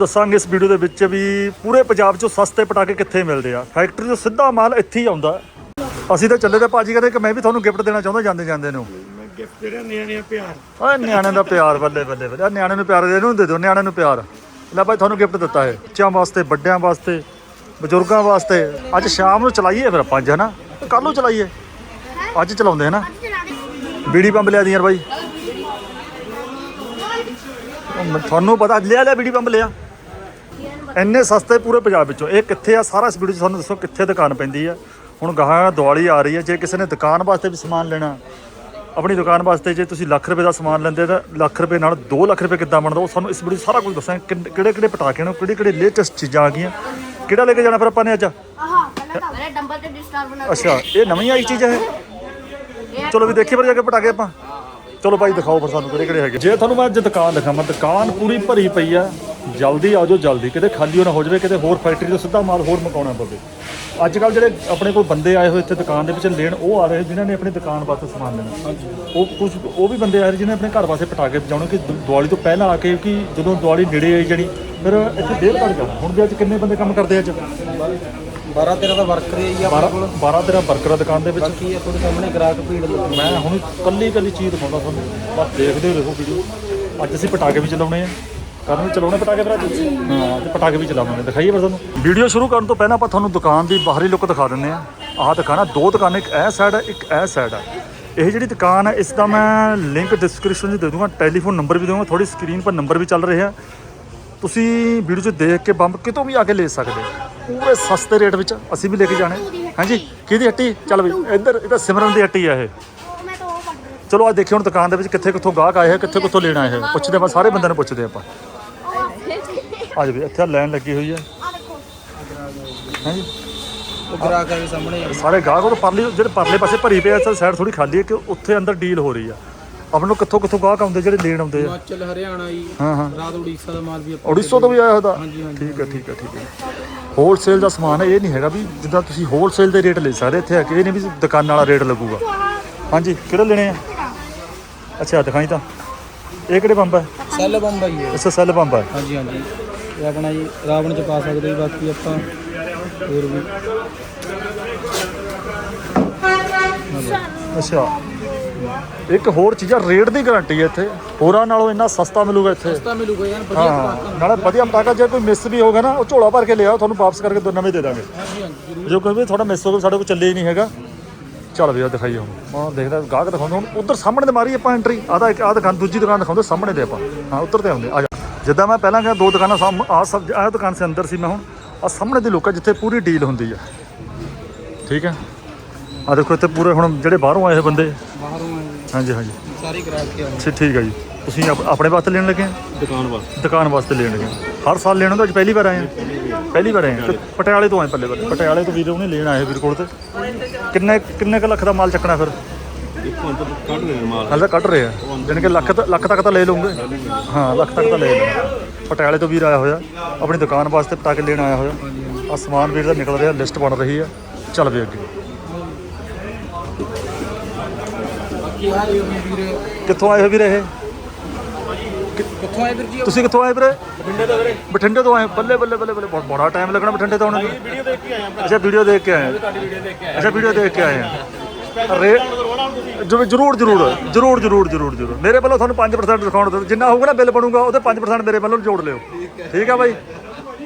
ਦੱਸਾਂਗੇ ਇਸ ਵੀਡੀਓ ਦੇ ਵਿੱਚ ਵੀ ਪੂਰੇ ਪੰਜਾਬ 'ਚੋਂ ਸਸਤੇ ਪਟਾਕੇ ਕਿੱਥੇ ਮਿਲਦੇ ਆ? ਫੈਕਟਰੀ ਤੋਂ ਸਿੱਧਾ ਮਾਲ ਇੱਥੇ ਹੀ ਆਉਂਦਾ। ਅਸੀਂ ਤਾਂ ਚੱਲੇ ਤੇ ਭਾਜੀ ਕਹਿੰਦੇ ਕਿ ਮੈਂ ਵੀ ਤੁਹਾਨੂੰ ਗਿਫਟ ਦੇਣਾ ਚਾਹੁੰਦਾ ਜਾਂਦੇ ਜਾਂਦੇ ਨੂੰ। ਮੈਂ ਗਿਫਟ ਜਿਹੜਾ ਨਿਆਣਿਆਂ ਪਿਆਰ। ਓਏ ਨਿਆਣਿਆਂ ਦਾ ਪਿਆਰ ਬੱਲੇ ਬੱਲੇ ਬੱਲੇ। ਆਹ ਨਿਆਣਿਆਂ ਨੂੰ ਪਿਆਰ ਦੇ ਨੂੰ ਦੇ ਦਿਓ ਨਿਆਣਿਆਂ ਨੂੰ ਪਿਆਰ। ਲੈ ਭਾਈ ਤੁਹਾਨੂੰ ਗਿਫਟ ਦਿੱਤਾ ਹੈ ਬੱਚਿਆਂ ਵਾਸਤੇ ਵੱਡਿਆਂ ਵਾਸਤੇ ਬਜ਼ੁਰਗਾਂ ਵਾਸਤੇ। ਅੱਜ ਸ਼ਾਮ ਨੂੰ ਚਲਾਈਏ ਫਿਰ ਆਪਾਂ ਅੱਜ ਹਨਾ? ਕੱਲ ਨੂੰ ਚਲਾਈਏ। ਅੱਜ ਚਲਾਉਂਦੇ ਹਨਾ? ਬੀੜੀ ਪੰਪ ਲਿਆ ਦੀ ਯਾਰ ਬਾਈ ਤੁਹਾਨੂੰ ਪਤਾ ਲਿਆ ਲਿਆ ਬੀੜੀ ਪੰਪ ਲਿਆ। ਇੰਨੇ ਸਸਤੇ ਪੂਰੇ ਪੰਜਾਬ ਵਿੱਚੋਂ। ਇਹ ਕਿੱਥੇ ਆ? ਸਾਰਾ ਇਸ ਵੀਡੀਓ 'ਚ ਤੁਹਾਨੂੰ ਦੱਸੋ ਕਿੱਥੇ ਦੁਕਾਨ ਪੈਂਦੀ ਆ। ਹੁਣ ਗਾਹਾਂ ਦੀਵਾਲੀ ਆ ਰਹੀ ਹੈ ਜੇ ਕਿਸੇ ਨੇ ਦੁਕਾਨ ਵਾਸਤੇ ਵੀ ਸਮਾਨ ਲੈਣਾ ਆਪਣੀ ਦੁਕਾਨ ਵਾਸਤੇ ਜੇ ਤੁਸੀਂ ਲੱਖ ਰੁਪਏ ਦਾ ਸਮਾਨ ਲੈਂਦੇ ਤਾਂ ਲੱਖ ਰੁਪਏ ਨਾਲ 2 ਲੱਖ ਰੁਪਏ ਕਿੱਦਾਂ ਬਣਦਾ? ਉਹ ਸਾਨੂੰ ਇਸ ਵੀਡੀਓ 'ਚ ਸਾਰਾ ਕੁਝ ਦੱਸਾਂਗੇ। ਕਿਹੜੇ ਕਿਹੜੇ ਪਟਾਕੇ ਨੇ ਕਿਹੜੇ ਕਿਹੜੇ ਲੇਟੈਸਟ ਚੀਜ਼ਾਂ ਆ ਗਈਆਂ। ਕਿਹੜਾ ਲੈ ਕੇ ਜਾਣਾ ਫਿਰ ਆਪਾਂ ਨੇ ਅੱਜ? ਆਹ ਪਹਿਲਾਂ ਤਾਂ ਮੇਰੇ ਡੰਬਲ ਤੇ ਡਿਸਟਰਬ ਬਣਾ ਅੱਛਾ ਇਹ ਨਵੀਂ ਆਈ ਚੀਜ਼ ਹੈ ਚਲੋ ਵੀ ਦੇਖੀਏ ਫਿਰ ਜਾ ਕੇ ਪਟਾਕੇ ਆਪਾਂ। ਚਲੋ ਭਾਈ ਦਿਖਾਓ ਫਿਰ ਸਾਨੂੰ ਕਿਹੜੇ ਕਿਹੜੇ ਹੈਗੇ। ਜੇ ਤੁਹਾਨੂੰ ਮੈਂ ਅੱਜ ਦੁਕਾਨ ਦਿਖਾਵਾਂ ਦੁਕਾਨ ਪੂਰੀ ਭਰੀ ਪਈ ਆ। ਜਲਦੀ ਆ ਜਾਓ ਜਲਦੀ। ਕਿਤੇ ਖਾਲੀ ਨਾ ਹੋ ਜਾਵੇ ਕਿਤੇ ਹੋਰ ਫੈਕਟਰੀ ਤੋਂ ਸਿੱਧਾ ਮਾਲ ਹੋਰ ਮਕਾਉਣਾ ਪਵੇ। ਅੱਜ ਕੱਲ ਜਿਹੜੇ ਆਪਣੇ ਕੋਲ ਬੰਦੇ ਆਏ ਹੋਏ ਇੱਥੇ ਦੁਕਾਨ ਦੇ ਵਿੱਚ ਲੈਣ ਉਹ ਆ ਰਹੇ ਜਿਨ੍ਹਾਂ ਨੇ ਆਪਣੀ ਦੁਕਾਨ ਵਾਸਤੇ ਸਮਾਨ ਲੈਣਾ। ਉਹ ਕੁਝ ਉਹ ਵੀ ਬੰਦੇ ਆ ਰਹੇ ਜਿਨ੍ਹਾਂ ਨੇ ਆਪਣੇ ਘਰ ਵਾਸਤੇ ਪਟਾਕੇ ਵਜਾਉਣੇ ਕਿ ਦੀਵਾਲੀ ਤੋਂ ਪਹਿਲਾਂ ਆ ਕੇ ਕਿ ਜਦੋਂ ਦੀਵਾਲੀ ਨੇੜੇ ਆਈ ਜਾਣੀ ਫਿਰ ਇੱਥੇ ਦੇਰ ਤੱਕ ਜਾਣਾ। ਹੁਣ ਵੀ ਅੱਜ ਕਿੰਨੇ ਬੰਦੇ ਕੰਮ ਕਰਦੇ ਅੱਜ? 12 13 ਦਾ ਵਰਕਰ ਹੈ ਜੀ 12 12 13 ਵਰਕਰ ਆ ਦੁਕਾਨ ਦੇ ਵਿੱਚ। ਬਾਕੀ ਇਹ ਤੁਹਾਡੇ ਸਾਹਮਣੇ ਗ੍ਰਾਹਕ ਭੀੜ ਲੱਗੀ ਮੈਂ ਹੁਣ ਕੱਲੀ ਕੱਲੀ ਚੀਜ਼ ਦਿਖਾਉਂਦਾ ਤੁਹਾਨੂੰ। ਬਸ ਦੇਖਦੇ ਰਹੋ ਵੀਡੀਓ ਅੱਜ ਅਸੀਂ ਪਟਾਕੇ ਵੀ ਚਲਾਉਣੇ ਆ। ਕਰਨ ਵੀ ਚਲਾਉਣੇ ਪਟਾਕੇ ਫਿਰ ਅੱਜ? ਹਾਂ ਤੇ ਪਟਾਕੇ ਵੀ ਚਲਾਉਣੇ ਦਿਖਾਈਏ ਫਿਰ ਤੁਹਾਨੂੰ। ਵੀਡੀਓ ਸ਼ੁਰੂ ਕਰਨ ਤੋਂ ਪਹਿਲਾਂ ਆਪਾਂ ਤੁਹਾਨੂੰ ਦੁਕਾਨ ਦੀ ਬਾਹਰੀ ਲੁੱਕ ਦਿਖਾ ਦਿੰਦੇ ਆ। ਆਹ ਦੁਕਾਨ ਆ ਦੋ ਦੁਕਾਨਾਂ ਇੱਕ ਇਹ ਸਾਈਡ ਹੈ ਇੱਕ ਇਹ ਸਾਈਡ ਹੈ ਇਹ ਜਿਹੜੀ ਦੁਕਾਨ ਹੈ ਇਸ ਦਾ ਮੈਂ ਲਿੰਕ ਡਿਸਕ੍ਰਿਪਸ਼ਨ 'ਚ ਦੇ ਦੂੰਗਾ। ਟੈਲੀਫੋਨ ਨੰਬਰ ਵੀ ਦਊਂਗਾ ਥੋੜੀ ਸਕਰੀਨ 'ਪਰ ਨੰਬਰ ਵੀ ਚੱਲ ਰਿਹਾ ਤੁਸੀਂ ਵੀਡੀਓ 'ਚ ਦੇਖ ਕੇ ਬੰਬ ਕਿਤੋਂ ਵੀ ਆ ਕੇ ਲੈ ਸਕਦੇ ਹੋ। ਪੂਰੇ ਸਸਤੇ ਰੇਟ ਵਿੱਚ ਅਸੀਂ ਵੀ ਲੈ ਕੇ ਜਾਣੇ। ਹਾਂਜੀ ਕਿਹਦੀ ਹੱਟੀ? ਚੱਲ ਬਈ ਇੱਧਰ ਇਹ ਤਾਂ ਸਿਮਰਨ ਦੀ ਹੱਟੀ ਆ ਇਹ। ਚਲੋ ਅੱਜ ਦੇਖੀਏ ਹੁਣ ਦੁਕਾਨ ਦੇ ਵਿੱਚ ਕਿੱਥੇ ਕਿੱਥੋਂ ਗਾਹਕ ਆਏ ਹੈ ਕਿੱਥੇ ਕਿੱਥੋਂ ਲੈਣ ਆਏ ਹੈ ਪੁੱਛਦੇ ਆਪਾਂ ਸਾਰੇ ਬੰਦਿਆਂ ਨੂੰ ਪੁੱਛਦੇ ਆਪਾਂ। ਆ ਵੀ ਇੱਥੇ ਲਾਈਨ ਲੱਗੀ ਹੋਈ ਹੈ ਆ। ਹਾਂਜੀ। ਦੇ ਸਾਹਮਣੇ। ਸਾਰੇ ਗਾਹਕ ਉਹ ਪਰਲੇ ਜਿਹੜੇ ਪਰਲੇ ਪਾਸੇ ਭਰੀ ਪਏ ਆ ਸਾਈਡ ਥੋੜੀ ਖਾਲੀ ਹੈ ਕਿ ਉੱਥੇ ਅੰਦਰ ਡੀਲ ਹੋ ਰਹੀ ਆ। ਆਪਾਂ ਨੂੰ ਕਿੱਥੋਂ ਕਿੱਥੋਂ ਗਾਹਕ ਆਉਂਦੇ ਜਿਹੜੇ ਲੈਣ ਆਉਂਦੇ ਆ? ਹਿਮਾਚਲ ਹਰਿਆਣਾ ਜੀ ਹਾਂ ਹਾਂ। ਰਾਤ ਉੜੀਸਾ ਦਾ ਮਾਲ ਵੀ ਆਪਾਂ ਉੜੀਸਾ ਤੋਂ ਵੀ ਆਇਆ ਹੋਦਾ ਹਾਂਜੀ, ਹਾਂਜੀ। ਠੀਕ ਹੈ ਠੀਕ ਹੈ ਠੀਕ ਹੈ। ਹੋਲਸੇਲ ਦਾ ਸਮਾਨ ਹੈ ਇਹ ਨਹੀਂ ਹੈਗਾ ਵੀ ਜਿੱਦਾਂ ਤੁਸੀਂ ਹੋਲਸੇਲ ਦੇ ਰੇਟ ਲੈ ਸਕਦੇ ਇੱਥੇ ਆ ਕੇ ਇਹ ਨਹੀਂ ਵੀ ਦੁਕਾਨ ਵਾਲਾ ਰੇਟ ਲੱਗੂਗਾ। ਹਾਂਜੀ ਕਿਹੜੇ ਲੈਣੇ ਆ? ਅੱਛਾ ਦਿਖਾਈ ਤਾਂ। ਇਹ ਕਿਹੜੇ ਪੰਪ ਹੈ? ਸੈੱਲ ਬੰਬ ਹੈ ਅੱਛਾ ਸੈੱਲ ਪੰਪ ਹੈ। ਹਾਂਜੀ ਹਾਂਜੀ। ਇਹ ਆਪਣਾ ਜੀ ਰਾਵਣ ਚ ਪਾ ਸਕਦੇ ਜੀ ਬਾਕੀ ਆਪਾਂ ਹੋਰ ਵੀ। ਅੱਛਾ। ਇੱਕ ਹੋਰ ਚੀਜ਼ ਆ ਰੇਟ ਦੀ ਗਾਰੰਟੀ ਹੈ ਇੱਥੇ। ਹੋਰਾਂ ਨਾਲੋਂ ਇੰਨਾ ਸਸਤਾ ਮਿਲੂਗਾ ਇੱਥੇ। ਸਸਤਾ ਮਿਲੂਗਾ ਯਾਰ ਵਧੀਆ ਪਟਾਕਾ ਨਾਲੇ ਵਧੀਆ ਪਟਾਕਾ ਜੇ ਕੋਈ ਮਿਸ ਵੀ ਹੋਗਾ ਨਾ ਉਹ ਝੋਲਾ ਭਰ ਕੇ ਲਿਆਓ ਤੁਹਾਨੂੰ ਵਾਪਸ ਕਰਕੇ ਦੋ ਨਵੇਂ ਦੇ ਦਾਂਗੇ। ਜੋ ਕੋਈ ਵੀ ਥੋੜਾ ਮਿਸ ਹੋ ਗਿਆ ਸਾਡੇ ਕੋਲ ਚੱਲੇ ਹੀ ਨਹੀਂ ਹੈਗਾ। ਚੱਲ ਵੀ ਆ ਦਿਖਾਈਏ ਹੁਣ। ਮੈਂ ਦੇਖਦਾ ਗਾਹਕ ਦਿਖਾਉਂਦੇ ਹੁਣ। ਉਧਰ ਸਾਹਮਣੇ ਤੇ ਮਾਰੀ ਆਪਾਂ ਐਂਟਰੀ ਆਦਾ ਇੱਕ ਆ ਦੁਕਾਨ ਦੂਜੀ ਦੁਕਾਨ ਦਿਖਾਉਂਦੇ ਸਾਹਮਣੇ ਤੇ ਆਪਾਂ। ਹਾਂ ਉੱਧਰ ਤੇ ਆਉਂਦੇ। ਆ ਜਾ। ਜਿੱਦਾਂ ਮੈਂ ਪਹਿਲਾਂ ਕਿਹਾ ਦੋ ਦੁਕਾਨਾਂ ਸਾਹਮ ਆ ਸਭ ਆ ਦੁਕਾਨ ਸੇ ਅੰਦਰ ਸੀ ਮੈਂ ਹੁਣ। ਆ ਸਾਹਮਣੇ ਦੇ ਲੋਕਾਂ ਜਿੱਥੇ ਪੂਰੀ ਡੀਲ ਹੁੰਦੀ ਆ। ਠੀਕ ਹੈ? ਆ ਦੇਖੋ ਇੱਥੇ ਪੂਰੇ ਹੁਣ ਜਿਹੜੇ ਬਾਹਰੋਂ ਆਏ ਹੋਏ ਬੰਦੇ। ਬਾਹਰੋਂ। ਹਾਂਜੀ ਹਾਂਜੀ। ਸਾਰੇ ਗ੍ਰਾਹਕ ਕੇ ਆਏ ਅੱਛਾ ਠੀਕ ਹੈ ਜੀ। ਤੁਸੀਂ ਆਪ- ਆਪਣੇ ਵਾਸਤੇ ਲੈਣ ਲੱਗੇ ਆ? ਦੁਕਾਨ ਵਾਸਤੇ। ਦੁਕਾਨ ਵਾਸਤੇ ਲੈਣ ਲੱਗੇ ਆ। ਹਰ ਸਾਲ ਲੈਣ ਹੁੰਦਾ ਅੱਜ ਪਹਿਲੀ ਵਾਰ ਆਏ ਆ? ਪਹਿਲੀ ਵਾਰ ਆਏ ਆ। ਤੇ ਪਟਿਆਲੇ ਤੋਂ ਆਏ ਪੱਲੇ ਪੱਲੇ ਪਟਿਆਲੇ ਤੋਂ ਵੀਰ ਉਹਨੇ ਲੈਣ ਆਏ ਵੀਰ ਕੋਲ ਤੇ। ਕਿੰਨੇ ਕਿੰਨੇ ਕੁ ਲੱਖ ਦਾ ਮਾਲ ਚੱਕਣਾ ਫਿਰ? ਇੱਕ ਹੁਣ ਤਾਂ ਕੱਢ ਰਹੇ ਮਾਲ। ਹਾਲੇ ਤਾਂ ਕੱਢ ਰਹੇ ਆ। ਜਾਣੀ ਕਿ ਲੱਖ ਤ- ਲੱਖ ਤੱਕ ਤਾਂ ਲੈ ਲਓਗੇ। ਹਾਂ ਲੱਖ ਤੱਕ ਤਾਂ ਲੈ ਲਓਗੇ। ਪਟਿਆਲੇ ਤੋਂ ਵੀਰ ਆਇਆ ਹੋਇਆ। ਆਪਣੀ ਦੁਕਾਨ ਵਾਸਤੇ ਪਟਾਕੇ ਲੈਣ ਆਇਆ ਹੋਇਆ। ਆ ਸਮਾਨ ਵੀਰ ਦਾ ਨਿਕਲ ਰਿਹਾ ਲਿਸਟ ਬਣ ਰਹੀ ਆ। ਚੱਲ ਵੀ ਅੱਗੇ। ਕਿੱਥੋਂ ਆਏ ਹੋ ਵੀਰ ਇਹ? ਕਿੱਥੋਂ ਆਏ ਵੀਰ ਜੀ ਤੁਸੀਂ ਕਿੱਥੋਂ ਆਏ ਵੀਰੇ? ਬਠਿੰਡੇ ਤੋਂ ਵੀਰੇ। ਬਠਿੰਡੇ ਤੋਂ ਆਏ ਬੱਲੇ ਬੱਲੇ ਬੱਲੇ ਬੱਲੇ। ਬਹੁਤ ਬੜਾ ਟਾਈਮ ਲੱਗਣਾ ਬਠਿੰਡੇ ਤੋਂ ਆਉਣ ਨੂੰ। ਵੀਡੀਓ ਦੇਖ ਕੇ ਆਏ ਅੱਛਾ ਵੀਡੀਓ ਦੇਖ ਕੇ ਆਏ ਤੁਹਾਡੀ ਵੀਡੀਓ ਦੇਖ ਕੇ ਆਏ ਅੱਛਾ ਵੀਡੀਓ ਦੇਖ ਕੇ ਆਏ ਆ। ਰੇ ਜਰੂਰ ਜਰੂਰ ਜਰੂਰ ਜਰੂਰ ਜਰੂਰ ਜਰੂਰ ਜਰੂਰ। ਮੇਰੇ ਵੱਲੋਂ ਤੁਹਾਨੂੰ 5% ਡਿਸਕਾਊਂਟ ਦੇ ਜਿੰਨਾ ਹੋਊਗਾ ਨਾ ਬਿੱਲ ਬਣੂਗਾ ਉਹਦੇ 5% ਮੇਰੇ ਵੱਲੋਂ ਜੋੜ ਲਿਓ। ਠੀਕ ਆ ਬਾਈ?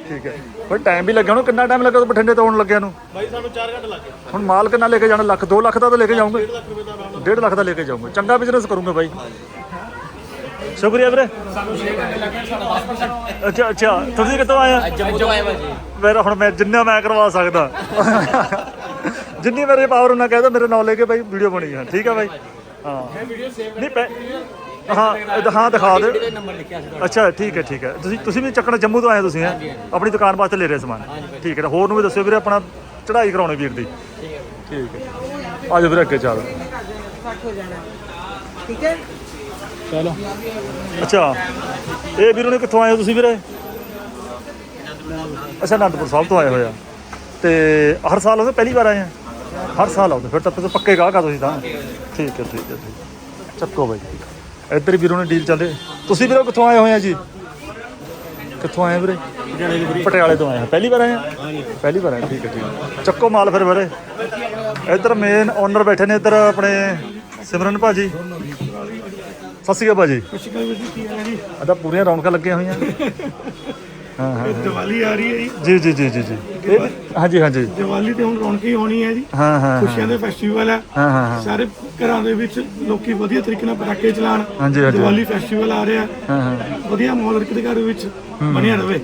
ਠੀਕ ਹੈ। ਪਰ ਟਾਈਮ ਵੀ ਲੱਗਿਆ ਉਹਨੂੰ ਕਿੰਨਾ ਟਾਈਮ ਲੱਗਾ ਬਠਿੰਡੇ ਤੋਂ ਆਉਣ ਲੱਗਿਆ ਨੂੰ? ਬਾਈ ਸਾਨੂੰ 4 ਘੰਟੇ ਲੱਗੇ ਹੁਣ ਮਾਲ ਕਿੰਨਾ ਲੈ ਕੇ ਜਾਣਾ? ਲੱਖ 2 ਲੱਖ ਦਾ ਤਾਂ ਲੈ ਕੇ ਜਾਓਗੇ। 1.5 ਲੱਖ ਦਾ ਲੈ ਕੇ ਜਾਓਗੇ ਚੰਗਾ ਬਿਜ਼ਨਸ ਕਰੂੰਗੇ ਬਾਈ। ਸ਼ੁਕਰੀਆ ਵੀਰੇ। ਅੱਛਾ ਅੱਛਾ। ਤੁਸੀਂ ਕਿੱਥੋਂ ਆਏ ਆ? ਜੰਮੂ ਤੋਂ ਮੇਰਾ ਹੁਣ ਮੈਂ ਜਿੰਨਾ ਮੈਂ ਕਰਵਾ ਸਕਦਾ। ਜਿੰਨੀ ਮੇਰੇ ਪਾਵਰ ਉਹਨਾਂ ਕਹਿ ਦੋ ਮੇਰੇ ਨਾਲ ਲੈ ਕੇ ਭਾਈ ਵੀਡੀਓ ਬਣੀ ਆ। ਠੀਕ ਆ ਭਾਈ ਹਾਂ। ਨਹੀਂ ਪੈ ਹਾਂ ਇਹ- ਹਾਂ ਦਿਖਾ ਨੰਬਰ ਲਿਖਿਆ ਸੀ ਅੱਛਾ ਠੀਕ ਹੈ ਠੀਕ ਹੈ ਤੁਸੀਂ ਤੁਸੀਂ ਵੀ ਚੱਕਣਾ ਜੰਮੂ ਤੋਂ ਆਏ ਹੋ ਤੁਸੀਂ ਹੈਂ? ਆਪਣੀ ਦੁਕਾਨ ਵਾਸਤੇ ਲੈ ਰਹੇ ਸਮਾਨ। ਠੀਕ ਹੈ ਹੋਰ ਨੂੰ ਵੀ ਦੱਸਿਓ ਵੀਰੇ ਆਪਣਾ ਚੜ੍ਹਾਈ ਕਰਾਉਣੀ ਵੀਰ ਦੀ। ਠੀਕ ਹੈ ਆ ਜਾਓ ਵੀਰੇ ਅੱਗੇ ਚੱਲ। ਚਲੋ। ਅੱਛਾ, ਇਹ ਵੀਰੋ ਨੇ ਕਿੱਥੋਂ ਆਏ ਹੋ ਤੁਸੀਂ ਵੀਰੇ? ਅੱਛਾ, ਅਨੰਦਪੁਰ ਸਾਹਿਬ ਤੋਂ ਆਏ ਹੋਏ ਆ। ਤੇ ਹਰ ਸਾਲ ਆਉਂਦੇ ਪਹਿਲੀ ਵਾਰ ਆਏ ਆ? ਹਰ ਸਾਲ ਆਉਂਦੇ ਫਿਰ ਤਾਂ ਤੁਸੀਂ ਪੱਕੇ ਗਾਹਕ ਆ ਤੁਸੀਂ ਤਾਂ। ਠੀਕ ਹੈ ਠੀਕ ਹੈ, ਠੀਕ ਚੱਕੋ ਬਾਈ। ਇੱਧਰ ਵੀਰੋ ਨੇ ਡੀਲ ਚੱਲੇ ਤੁਸੀਂ ਵੀਰੋ ਕਿੱਥੋਂ ਆਏ ਹੋਏ ਆ ਜੀ? ਕਿੱਥੋਂ ਆਏ ਵੀਰੇ? ਪਟਿਆਲੇ ਤੋਂ ਆਏ ਹਾਂ ਪਹਿਲੀ ਵਾਰ ਆਏ ਆ? ਪਹਿਲੀ ਵਾਰ ਆਏ ਠੀਕ ਹੈ ਠੀਕ ਹੈ। ਚੱਕੋ ਮਾਲ ਫਿਰ ਵੀਰੇ। ਇੱਧਰ ਮੇਨ ਓਨਰ ਬੈਠੇ ਨੇ ਇੱਧਰ ਆਪਣੇ ਸਿਮਰਨ ਭਾਜੀ। ਸਤਿ ਸ਼੍ਰੀ ਅਕਾਲ ਭਾਜੀ। ਕੀ ਹੈ ਜੀ ਅਦਾ ਪੂਰੀਆਂ ਰੌਣਕਾਂ ਲੱਗੀਆਂ ਹੋਈਆਂ। ਹਾਂ ਹਾਂ ਦੀਵਾਲੀ ਆ ਰਹੀ ਹੈ ਜੀ। ਜੀ ਜੀ ਜੀ ਜੀ ਜੀ। ਇਹ ਵੀ- ਹਾਂਜੀ ਹਾਂਜੀ। ਦੀਵਾਲੀ ਤੇ ਹੁਣ ਰੌਣਕ ਹੀ ਹੋਣੀ ਹੈ ਜੀ। ਹਾਂ ਹਾਂ ਖੁਸ਼ੀਆਂ ਦੇ ਫੈਸਟੀਵਲ ਹੈ। ਹਾਂ ਹਾਂ ਹਾਂ। ਸਾਰੇ ਘਰਾਂ ਦੇ ਵਿੱਚ ਲੋਕੀ ਵਧੀਆ ਤਰੀਕੇ ਨਾਲ ਪਟਾਕੇ ਚਲਾਉਣ। ਹਾਂਜੀ, ਹਾਂਜੀ। ਦੀਵਾਲੀ ਫੈਸਟੀਵਲ ਆ ਰਿਹਾ। ਹਾਂ ਹਾਂ। ਵਧੀਆ ਮਾਹੌਲ ਹਰ ਇੱਕ ਦੇ ਘਰ ਵਿੱਚ ਬਣਿਆ ਰਵੇ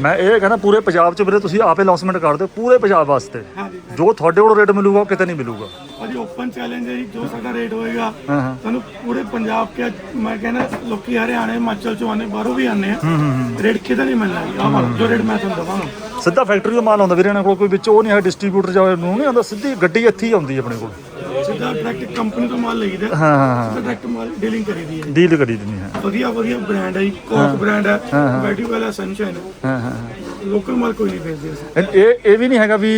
ਮੈਂ ਇਹ ਕਹਿੰਦਾ ਪੂਰੇ ਪੰਜਾਬ 'ਚ ਵੀਰੇ ਤੁਸੀਂ ਆਪੇ ਅਨਾਉਂਸਮੈਂਟ ਕਰ ਦਿਓ ਪੂਰੇ ਪੰਜਾਬ ਵਾਸਤੇ। ਹਾਂਜੀ। ਜੋ ਤੁਹਾਡੇ ਕੋਲ ਰੇਟ ਮਿਲੂਗਾ ਉਹ ਕਿਤੇ ਨਹੀਂ ਮਿਲੂਗਾ। ਭਾਜੀ ਓਪਨ ਚੈਲੰਜ ਹੈ ਜੀ ਜੋ ਸਾਡਾ ਰੇਟ ਹੋਏਗਾ ਹਾਂ ਹਾਂ। ਤੁਹਾਨੂੰ ਪੂਰੇ ਪੰਜਾਬ ਕੇ ਮੈਂ ਕਹਿੰਦਾ ਲੋਕੀ ਹਰਿਆਣੇ ਹਿਮਾਚਲ ਚੋਂ ਆਨੇ ਬਾਹਰੋਂ ਵੀ ਆਨੇ ਆ। ਰੇਟ ਕਿਤੇ ਨਹੀਂ ਮਿਲਣਾ ਜੀ ਆਹ ਵਾਲਾ ਜੋ ਰੇਟ ਮੈਂ ਤੁਹਾਨੂੰ ਦਵਾਂਗਾ। ਸਿੱਧਾ ਫੈਕਟਰੀ ਤੋਂ ਮਾਲ ਆਉਂਦਾ ਵੀਰੇ ਇਹਨਾਂ ਕੋਲ ਕੋਈ ਵਿੱਚ ਉਹ ਨਹੀਂ ਹੈ ਡਿਸਟ੍ਰੀਬਿਊਟਰ ਜਾਂ ਨੂੰ ਨਹੀਂ ਆਉਂਦਾ ਸਿੱਧੀ ਗੱਡੀ ਇੱਥੇ ਹੀ ਆਉਂਦੀ ਹੈ ਆਪਣੇ ਕੋਲ। ਸਿੱਧਾ ਡਾਇਰੈਕਟ ਕੰਪਨੀ ਤੋਂ ਮਾਲ ਲਈਦਾ ਹਾਂ ਹਾਂ ਹਾਂ। ਸਿੱਧਾ ਡਾਇਰੈਕਟ ਮਾਲ ਡੀਲਿੰਗ ਕਰੀਦੀ ਹੈ ਡੀਲ ਕਰੀ ਦਿੰਦੀ ਹੈ। ਵਧੀਆ ਵਧੀਆ ਬ੍ਰਾਂਡ ਹੈ ਜੀ ਕੋਕ ਬ੍ਰਾਂਡ ਹੈ ਬੈਟਰੀ ਵਾਲਾ ਸਨਸ਼ਾਈਨ ਹਾਂ ਹਾਂ। ਲੋਕਲ ਮਾਲ ਕੋਈ ਨਹੀਂ ਵੇਚਦੇ ਅਸੀਂ। ਇਹ- ਇਹ ਵੀ ਨਹੀਂ ਹੈਗਾ ਵੀ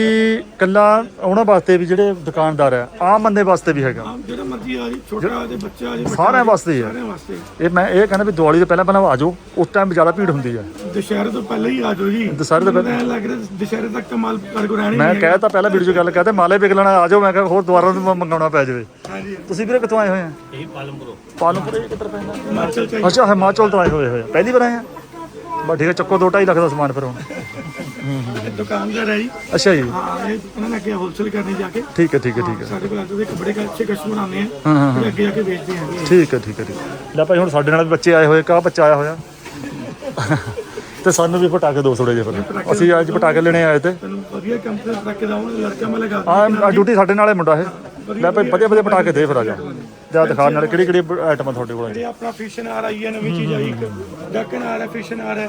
ਕੱਲਾ ਉਹਨਾਂ ਵਾਸਤੇ ਵੀ ਜਿਹੜੇ ਦੁਕਾਨਦਾਰ ਆ ਆਮ ਬੰਦੇ ਵਾਸਤੇ ਵੀ ਹੈਗਾ। ਜਿਹੜਾ ਮਰਜ਼ੀ ਆ ਜੀ ਛੋਟਾ ਆ ਜੇ ਬੱਚਾ ਆ ਜੇ ਵੱਡਾ ਸਾਰਿਆਂ ਆ ਜੇ, ਵਾਸਤੇ ਹੀ ਹੈ। ਸਾਰਿਆਂ ਵਾਸਤੇ। ਇਹ ਮੈਂ ਇਹ ਕਹਿੰਦਾ ਵੀ ਦੀਵਾਲੀ ਤੋਂ ਪਹਿਲਾਂ ਪਹਿਲਾਂ ਆ ਜਾਓ ਉਸ ਟਾਈਮ ਜ਼ਿਆਦਾ ਭੀੜ ਹੁੰਦੀ ਹੈ। ਦੁਸ਼ਹਿਰੇ ਤੋਂ ਪਹਿਲਾਂ ਹੀ ਆ ਜਾਓ ਜੀ। ਦੁਸ਼ਹਿਰੇ ਤੋਂ ਮੈਨੂੰ ਐਂ ਲੱਗ ਰਿਹਾ ਦੁਸ਼ਹਿਰੇ ਤੱਕ ਤਾਂ ਮਾਲ ਕਰ ਕੋ ਰਹਿਣੀ ਮੈਂ ਕਹਿ ਤਾਂ ਪਹਿਲਾਂ ਵੀਡੀਓ 'ਚ ਗੱਲ ਕਹਤੇ ਮਾਲੇ ਵਿਕ ਲੈਣਾ ਆ ਜਾਓ ਮੈਂ ਕਿਹਾ ਹੋਰ ਦੁਬਾਰਾ ਤੋਂ ਮੰਗਾਉਣਾ ਪੈ ਜਾਵੇ। ਹਾਂਜੀ। ਤੁਸੀਂ ਵੀਰੇ ਕਿੱਥੋਂ ਆਏ ਹੋਏ ਆ? ਇਹ ਪਾਲਮਪੁਰੋਂ। ਪਾਲਮਪੁਰ ਇਹ ਕਿੱਧਰ ਪੈਂਦਾ? ਹਿਮਾਚਲ ਚ ਅੱਛਾ ਹਿਮਾਚਲ ਤੋਂ ਆਏ ਹੋਏ ਹੋਏ ਆ। ਪਹਿਲੀ ਵਾਰ ਆਏ ਆ? ਬਸ ਠੀਕ ਹੈ ਚੱਕੋ 2.5 ਲੱਖ ਦਾ ਸਮਾਨ ਫਿਰ ਹੁਣ। ਇਹ ਦੁਕਾਨਦਾਰ ਹੈ ਜੀ। ਅੱਛਾ ਜੀ। ਹਾਂ ਇਹ ਉਹਨਾਂ ਨੇ ਅੱਗੇ ਹੋਲਸੇਲ ਕਰਨੀ ਜਾ ਕੇ। ਠੀਕ ਹੈ ਠੀਕ ਹੈ ਠੀਕ ਹੈ। ਸਾਡੇ ਕੋਲ ਆਉਂਦੇ ਦੇ ਬੜੇ ਅੱਛੇ ਕਸਟਮਰ ਆਉਂਦੇ ਆ। ਹਾਂ ਹਾਂ ਫਿਰ ਅੱਗੇ ਜਾ ਕੇ ਵੇਚਦੇ ਹੈਗੇ ਠੀਕ ਹੈ ਠੀਕ ਹੈ ਠੀਕ ਹੈ। ਲੈ ਭਾਈ ਹੁਣ ਸਾਡੇ ਨਾਲ ਵੀ ਬੱਚੇ ਆਏ ਹੋਏ ਕਾ ਬੱਚਾ ਆਇਆ ਹੋਇਆ। ਤੇ ਸਾਨੂੰ ਵੀ ਪਟਾਕੇ ਦੋ ਥੋੜੇ ਜਿਹੇ ਫਿਰ। ਅਸੀਂ ਅੱਜ ਪਟਾਕੇ ਲੈਣੇ ਆਏ ਤੇ। ਵਧੀਆ ਕੰਪਨੀ ਦਾ ਕੇ ਦਾਉਣ ਲੜਕਾ ਮੈਂ ਲਗਾ ਆ ਡਿਊਟੀ ਸਾਡੇ ਨਾਲੇ ਮੁੰਡਾ ਇਹ। ਲੈ ਭਾਈ ਵਧੀਆ ਵਧੀਆ ਪਟਾਕੇ ਦੇ ਫਿਰ ਆ ਜਾ। ਜਾ ਦਿਖਾਣ ਨਾਲ ਕਿਹੜੀ ਕਿਹੜੀ ਆਈਟਮਾਂ ਤੁਹਾਡੇ ਕੋਲ ਇਹ ਆਪਣਾ ਫਿਸ਼ਨ ਆ ਰਹੀ ਹੈ ਨਵੀਂ ਚੀਜ਼ ਆਈ ਇੱਕ ਡੱਕਨ ਆ ਰਿਹਾ ਫਿਸ਼ਨ ਆ ਰਿਹਾ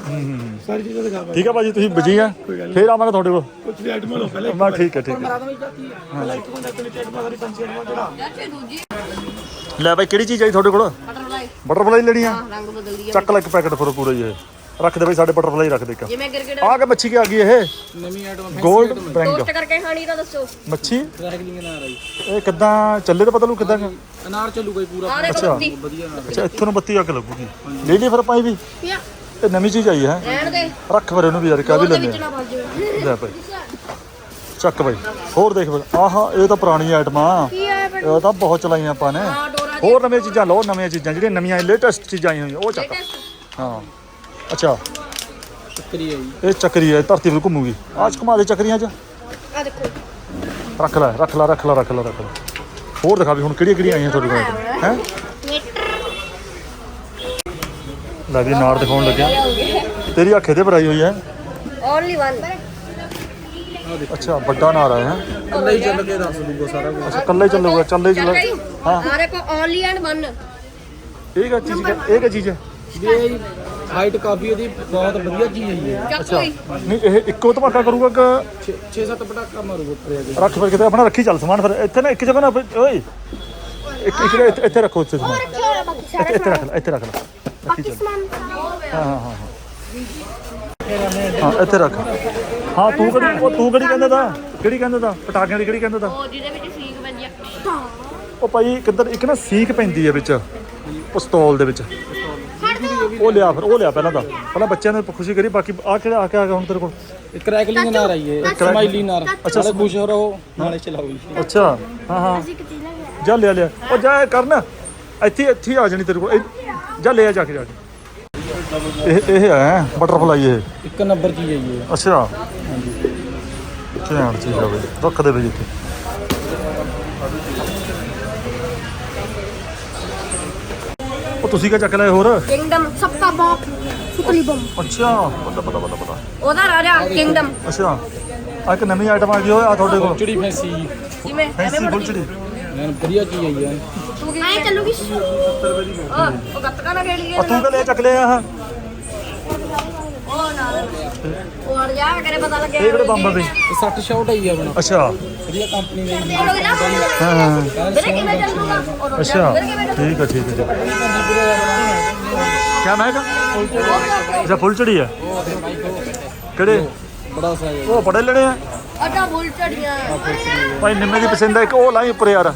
ਸਾਰੀ ਚੀਜ਼ਾਂ ਦਿਖਾ ਠੀਕ ਹੈ ਭਾਜੀ ਤੁਸੀਂ ਬਿਜ਼ੀ ਆ? ਫੇਰ ਆਵਾਂਗੇ ਤੁਹਾਡੇ ਕੋਲ। ਕੁਝ ਵੀ ਆਈਟਮ ਲਓ ਪਹਿਲੇ ਬਸ ਠੀਕ ਹੈ ਠੀਕ ਹੈ ਪਹਿਲਾਂ ਇੱਕ ਬੰਦਾ ਤੇ ਚੈੱਕ ਮਾਰੀ ਪੰਜ ਆਈਟਮਾਂ ਜਿਹੜਾ ਲੈ ਭਾਈ ਕਿਹੜੀ ਚੀਜ਼ ਆਈ ਤੁਹਾਡੇ ਕੋਲ? ਬਟਰਫਲਾਈ। ਬਟਰਫਲਾਈ ਲੈਣੀ ਆ? ਰੰਗ ਬਦਲਦੀ ਆ। ਚੱਕ ਲੈ ਇੱਕ ਪੈਕਟ ਫਿਰ ਪੂਰਾ ਇਹ। ਰੱਖ ਦੇ ਭਾਈ ਸਾਡੇ ਬਟਰਫਲਾਈ ਰੱਖ ਦੇ ਇੱਕ। ਜਿਵੇਂ ਗਿਰਗਿਟ ਆ ਕੇ ਮੱਛੀ ਕੀ ਆ ਗਈ ਇਹ? ਨਵੀਂ ਆਈਟਮ 골ਡ ਬ੍ਰੈਂਡ ਟੋਸਟ ਕਰਕੇ ਖਾਣੀ ਤਾਂ ਦੱਸੋ। ਮੱਛੀ? ਸਾਈਕਲਿੰਗ ਨਾਲ ਆਈ ਇਹ ਕਿੱਦਾਂ ਚੱਲੇ ਤਾਂ ਪਤਾ ਲੂ ਕਿੱਦਾਂ ਅਨਾਰ ਚੱਲੂਗਾ ਜੀ ਪੂਰਾ। ਆ ਦੇਖੋ। ਬੱਤੀ। ਵਧੀਆ ਨਾਲ ਅੱਛਾ ਇੱਥੋਂ ਨੂੰ ਬੱਤੀ ਅੱਗ ਲੱਗੂਗੀ। ਲੈ ਲਈ ਫਿਰ ਪਾਈ ਵੀ। ਪਿਆ। ਇਹ ਨਵੀਂ ਚੀਜ਼ ਆਈ ਹੈ। ਰਹਿਣ ਦੇ। ਰੱਖ ਫਿਰ ਇਹਨੂੰ ਵੀ ਯਾਰ ਕਾ ਵੀ ਉਹਦੇ ਲੈਣੇ ਵਿੱਚ ਨਾ ਵੱਜ ਜਾਵੇ। ਲੈ ਭਾਈ। ਚੱਕ ਭਾਈ। ਹੋਰ ਦੇਖ ਫਿਰ। ਆਹਾ ਇਹ ਤਾਂ ਪੁਰਾਣੀ ਆਈਟਮਾਂ ਕੀ ਆਇਆ ਬਟ ਇਹ ਤਾਂ ਬਹੁਤ ਚਲਾਈਆਂ ਆਪਾਂ ਨੇ। ਆ ਡੋਰਾ ਹੋਰ ਨਵੀਆਂ ਚੀਜ਼ਾਂ ਲਓ ਨਵੀਆਂ ਚੀਜ਼ਾਂ। ਜਿਹੜੀਆਂ ਨਵੀਆਂ ਲੇਟੈਸਟ ਚੀਜ਼ਾਂ ਆਈਆਂ ਹੋਈਆਂ ਉਹ ਚੱਕ। ਲੇਟੈਸਟ ਹਾਂ। ਅੱਛਾ। ਚੱਕਰੀ ਜੀ। ਇਹ ਚੱਕਰੀ ਹੈ ਧਰਤੀ 'ਤੇ ਘੁੰਮੂਗੀ। ਆਜ ਘੁਮਾ ਦੇ ਚੱਕਰੀਆਂ 'ਚ। ਆ ਦੇਖੋ। ਰੱਖ ਲੈ ਰੱਖ ਲੈ ਰੱਖ ਲੈ ਰੱਖ ਲੈ ਰੱਖ ਲੈ। ਹੋਰ ਦਿਖਾ ਵੀ ਹੁਣ ਕਿਹੜੀਆਂ ਕਿਹੜੀਆਂ ਆਈਆਂ ਤੁਹਾਡੇ ਕੋਲ। ਹੈ? ਲੈ ਵੀ ਨਾਰ ਦਿਖਾਉਣ ਲੱਗਿਆ। ਤੇਰੀ ਅੱਖੇ ਤੇ ਭਰਾਈ ਹੋਈ ਹੈ। ਓਨਲੀ ਵਨ ਅੱਛਾ ਵੱਡਾ ਨਾਰ ਆਇਆ ਹੈ? ਅੱਲਾ ਹੀ ਚੱਲ ਕੇ ਦੱਸ ਦੂਗਾ ਸਾਰਾ ਕੁਝ ਅੱਛਾ ਕੱਲੇ ਚੱਲੂਗਾ ਚੱਲੇ ਚੱਲ ਹਾਂ। ਆ ਦੇਖੋ ਓਨਲੀ ਐਂਡ ਵਨ ਇਹ ਕੀ ਚੀਜ਼ ਹੈ? ਇਹ ਕੀ ਚੀਜ਼ ਹੈ? ਇਹ ਹਾਈਟ ਕਾਫੀ ਉਹਦੀ ਬਹੁਤ ਵਧੀਆ ਚੀਜ਼ ਹੈ ਅੱਛਾ। ਨਹੀਂ ਇਹ ਇੱਕੋ ਧਮਾਕਾ ਕਰੂਗਾ ਕਿ 6-7 ਪਟਾਕਾ ਮਾਰੂਗਾ ਉੱਪਰ ਆ ਰੱਖ ਫਿਰ ਕਿਤੇ ਆਪਣਾ ਰੱਖੀ ਚੱਲ ਸਮਾਨ ਫਿਰ। ਇੱਥੇ ਨਾ ਇੱਕ ਜਗ੍ਹਾ ਨਾ ਫਿਰ- ਓਏ। ਇੱਕ ਇੱਕ ਜਗ੍ਹਾ ਇੱਥੇ- ਇੱਥੇ ਰੱਖੋ ਇੱਥੇ ਸਮਾਨ। ਹੋਇਆ ਬਾਕੀ ਇੱਥੇ ਇੱਥੇ ਰੱਖ ਲੈ ਇੱਥੇ ਰੱਖ ਲੈ। ਚੱਲ। ਸਮਾਨ ਹਾਂ ਹਾਂ ਹਾਂ ਹਾਂ। ਹਾਂ ਇੱਥੇ ਰੱਖ। ਹਾਂ ਤੂੰ ਕਿਹੜੀ ਉਹ ਤੂੰ ਕਿਹੜੀ ਕਹਿੰਦਾ ਤਾ? ਕਿਹੜੀ ਕਹਿੰਦਾ ਤਾ? ਪਟਾਕਿਆਂ ਦੀ ਕਿਹੜੀ ਕਹਿੰਦਾ ਤਾ? ਉਹ ਜਿਹਦੇ ਵਿੱਚ ਸੀਗ ਪੈਂਦੀ ਆ। ਉਹ ਭਾਈ ਕਿੱਧਰ ਇੱਕ ਨਾ ਸੀਕ ਪੈਂਦੀ ਹੈ ਵਿੱਚ। ਪਿਸਤੌਲ ਦੇ ਵਿੱਚ। ਉਹ ਲਿਆ ਫਿਰ ਉਹ ਲਿਆ ਪਹਿਲਾਂ ਤਾਂ। ਪਹਿਲਾਂ ਬੱਚਿਆਂ ਨੇ ਖੁਸ਼ੀ ਕਰੀ ਬਾਕੀ ਆ ਕਿਹੜਾ ਆ ਕੇ ਆ ਗਿਆ ਹੁਣ ਤੇਰੇ ਕੋਲ? ਇੱਕ ਰੈਕਲਿੰਗ ਨਾਲ ਆਈ ਹੈ ਸਮਾਈਲੀ ਨਾਲ। ਅੱਛਾ। ਖੁਸ਼ ਹੋ ਰਹੋ ਨਾਲੇ ਚਲਾਓ ਜੀ। ਅੱਛਾ ਹਾਂ ਹਾਂ। ਜਾ ਲਿਆ ਲਿਆ। ਉਹ ਜਾ ਇਹ ਕਰਨ। ਇੱਥੇ ਇੱਥੇ ਆ ਜਾਣੀ ਤੇਰੇ ਕੋਲ। ਜਾ ਲਿਆ ਜਾ ਕੇ ਜਾ ਕੇ। ਇਹ ਇਹ ਹੈ ਬਟਰਫਲਾਈ ਇਹ। ਇੱਕ ਨੰਬਰ ਚੀਜ਼ ਹੈ ਜੀ ਅੱਛਾ। ਧਿਆਨ ਚੀਜ਼ ਆ ਬਈ। ਰੱਖ ਦੇ ਬਈ ਇੱਥੇ। ਤੁਸੀਂ ਕਿਆ ਚੱਕ ਲਿਆ ਹੋਰ? ਕਿੰਗਡਮ ਸਭ ਦਾ ਬਾਪ ਸੁਤਲੀ ਬੰਮ ਅੱਛਾ ਪਤਾ ਪਤਾ ਪਤਾ ਪਤਾ। ਉਹਦਾ ਰਾਜਾ ਕਿੰਗਡਮ ਅੱਛਾ ਆ ਇੱਕ ਨਵੀਂ ਆਈਟਮ ਆ ਗਈ ਹੋਇਆ ਤੁਹਾਡੇ ਕੋਲ। ਚਿੜੀ ਫੈਂਸੀ। ਜਿਵੇਂ ਫੈਂਸੀ ਫੁਲਚੜੀ ਮੈਂ ਵਧੀਆ ਚੀਜ਼ ਹੈ ਜੀ ਇਹ। ਤੂੰ ਕੀ ਆਏ ਚੱਲੂਗੀ? ਉਹ ਉਹ ਗੱਤਕਾ ਨਾ ਖੇਡ ਆ ਗਿਆ ਤੂੰ ਕਿਆ ਲਿਆ ਚੱਕ ਲਿਆ ਆਹ? ਉਹ ਨਾਲ। ਉਹ ਅੜ ਜਾ ਕਰੇ ਪਤਾ ਲੱਗਿਆ ਇਹ ਕਿਹੜੇ ਬੰਬ ਆ ਬਈ? ਇਹ 60 ਸ਼ਾਟ ਹੈ ਜੀ ਆਪਣਾ। ਅੱਛਾ। ਵਧੀਆ ਕੰਪਨੀ ਦਾ ਹਾਂ ਹਾਂ। ਵੀਰੇ ਕਿਵੇਂ ਚੱਲੂਗਾ? ਅੱਛਾ। ਠੀਕ ਹੈ ਠੀਕ ਹੈ ਕਿਆ ਮਹਿਕ ਅੱਛਾ ਫੁਲਚੜੀ ਹੈ ਕਿਹੜੇ? ਬੜਾ ਸਾਈਜ਼ ਉਹ ਬੜੇ ਲੈਣੇ ਆ। ਅੱਡਾ ਬੁਲ ਚੜੀਆਂ ਭਾਈ ਨਿੰਮੇ ਦੀ ਪਸੰਦ ਆ ਇੱਕ ਉਹ ਲਾਈ ਉੱਪਰ ਯਾਰ।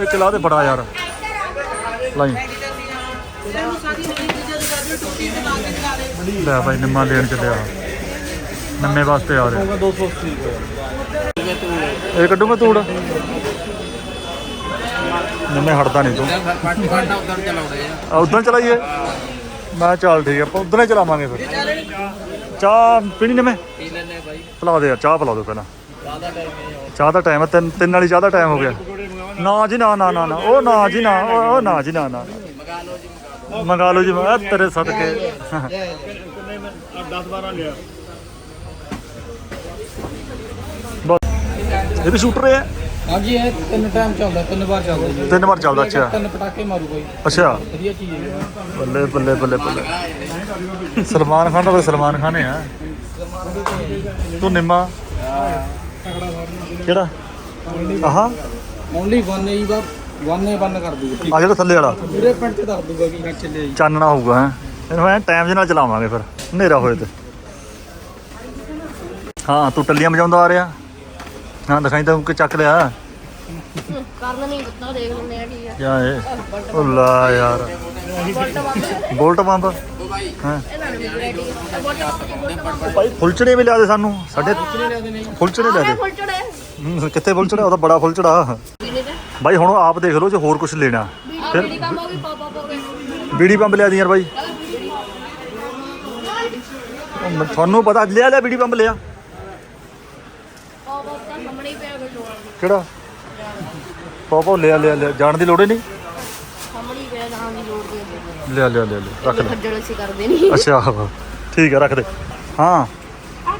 ਇਹ ਚਲਾ ਦੇ ਬੜਾ ਯਾਰ। ਲਾਈ। ਲੈ ਭਾਈ ਨਿੰਮਾ ਲੈਣ ਚੱਲਿਆ। ਨੰਮੇ ਵਾਸਤੇ ਆ ਰਿਹਾ। 280 ਰੁਪਏ ਇਹ ਕੱਢੂਗਾ ਤੂੜ? ਨਿੰਮੇ ਹਟਦਾ ਨਹੀਂ ਤੂੰ। ਆ ਆ ਚਲਾਈਏ? ਮੈਂ ਕਿਹਾ ਚੱਲ ਠੀਕ ਆ, ਆਪਾਂ ਉਦਾਂ ਹੀ ਚਲਾਵਾਂਗੇ ਫਿਰ। ਚਾਹ ਪੀਣੀ ਨਿੰਮੇ? ਪੀ ਲੈਣੇ ਬਾਈ ਪਿਲਾ ਦੇ ਯਾਰ, ਚਾਹ ਪਿਲਾ ਦਿਓ ਪਹਿਲਾਂ। ਚਾਹ ਦਾ ਟਾਈਮ ਹੈ ਤਿੰਨ ਤਿੰਨ ਵਾਲੀ ਚਾਹ ਦਾ ਟਾਈਮ ਹੋ ਗਿਆ। ਨਾ ਜੀ, ਨਾ ਨਾ ਨਾ ਉਹ ਨਾ ਜੀ, ਨਾ, ਉਹ ਨਾ ਜੀ, ਨਾ ਨਾ। ਮਗਾ ਲਓ ਜੀ ਮੰਗਾ ਲਓ ਜੀ ਮੈਂ ਤੇਰੇ ਸਦਕੇ। ਇਹ ਵੀ ਸ਼ੂਟਰ ਹੈ? ਹਾਂਜੀ ਇਹ ਤਿੰਨ ਟਾਈਮ ਚੱਲਦਾ ਤਿੰਨ ਵਾਰ ਚੱਲਦਾ ਜੀ। ਤਿੰਨ ਵਾਰ ਚੱਲਦਾ ਅੱਛਾ। ਤਿੰਨ ਪਟਾਕੇ ਮਾਰੂ ਕੋਈ। ਅੱਛਾ। ਵਧੀਆ ਚੀਜ਼ ਹੈ ਬੱਲੇ ਬੱਲੇ ਬੱਲੇ ਬੱਲੇ। ਸਲਮਾਨ ਖਾਨ ਦਾ ਸਲਮਾਨ ਖਾਨ ਹੈ ਤੂੰ ਨਿਮਾ? ਕਿਹੜਾ? ਆਹਾ। ਓਨਲੀ ਵਨ ਹੈ ਜੀ 1 ਬੰਨ ਕਰ ਦੂਗਾ। ਆ ਜਿਹੜਾ ਥੱਲੇ ਵਾਲਾ। ਪੂਰੇ ਪਿੰਡ ਚ ਦੱਸ ਦੂਗਾ ਕਿ ਹਾਂ ਚੱਲੇ ਚਾਨਣਾ ਹੋਊਗਾ ਹੈ। ਇਹਨੂੰ ਐ ਟਾਈਮ ਦੇ ਨਾਲ ਚਲਾਵਾਂਗੇ ਫਿਰ। ਹਨੇਰਾ ਹੋਏ ਤੇ। ਹਾਂ ਤੂੰ ਟੱਲੀਆਂ ਵਜਾਉਂਦਾ ਆ ਰਿਹਾ। ਹਾਂ ਦਿਖਾਈ ਤਾਂ ਕਿ ਚੱਕ ਲਿਆ। ਕਰਨ ਨਹੀਂ ਪਤਾ ਦੇਖ ਲੈਂਦੇ ਆ ਕੀ ਆ। ਜਾ ਇਹ। ਉੱਲਾ ਯਾਰ। ਬੋਲਟ ਬੰਬ। ਹਾਂ। ਫੁੱਲਚੜੇ ਵੀ ਲਿਆ ਦੇ ਸਾਨੂੰ। ਸਾਡੇ ਫੁੱਲਚੜੇ ਲਿਆ ਦੇ ਨਹੀਂ ਫੁੱਲਚੜੇ ਲਿਆ ਦੇ। ਕਿੱਥੇ ਫੁੱਲਚੜਾ? ਉਹਦਾ ਬੜਾ ਫੁੱਲਚੜਾ। ਭਾਈ ਹੁਣ ਆਪ ਦੇਖ ਲਓ ਜੇ ਹੋਰ ਕੁਝ ਲੈਣਾ। ਬੀੜੀ ਬੀੜੀ ਕੰਮ ਹੋ ਗਈ ਪਾਪਾ ਬੀੜੀ ਲਿਆ ਦੀ ਯਾਰ ਭਾਈ ਉਹ ਮੈਂ- ਤੁਹਾਨੂੰ ਪਤਾ ਲਿਆ ਲਿਆ ਬੀੜੀ ਪੰਪ ਲਿਆ। ਪਾਪਾ ਤਾਂ ਸਾਹਮਣੇ ਹੀ ਪਿਆ ਕੋਈ ਲੋੜ ਕਿਹੜਾ? ਪਾਪਾ ਲਿਆ ਲਿਆ ਲਿਆ। ਜਾਣ ਦੀ ਲੋੜ ਹੀ ਨਹੀਂ? ਸਾਹਮਣੇ ਹੀ ਪਿਆ ਜਾਣ ਦੀ ਲੋੜ ਨਹੀਂ ਲਿਆ ਲਿਆ ਲਿਆ ਲਿਆ, ਰੱਖ ਲੈ। ਖੱਜਲ ਅਸੀਂ ਕਰਦੇ ਨਹੀਂ। ਅੱਛਾ ਠੀਕ ਹੈ ਰੱਖ ਦੇ। ਹਾਂ।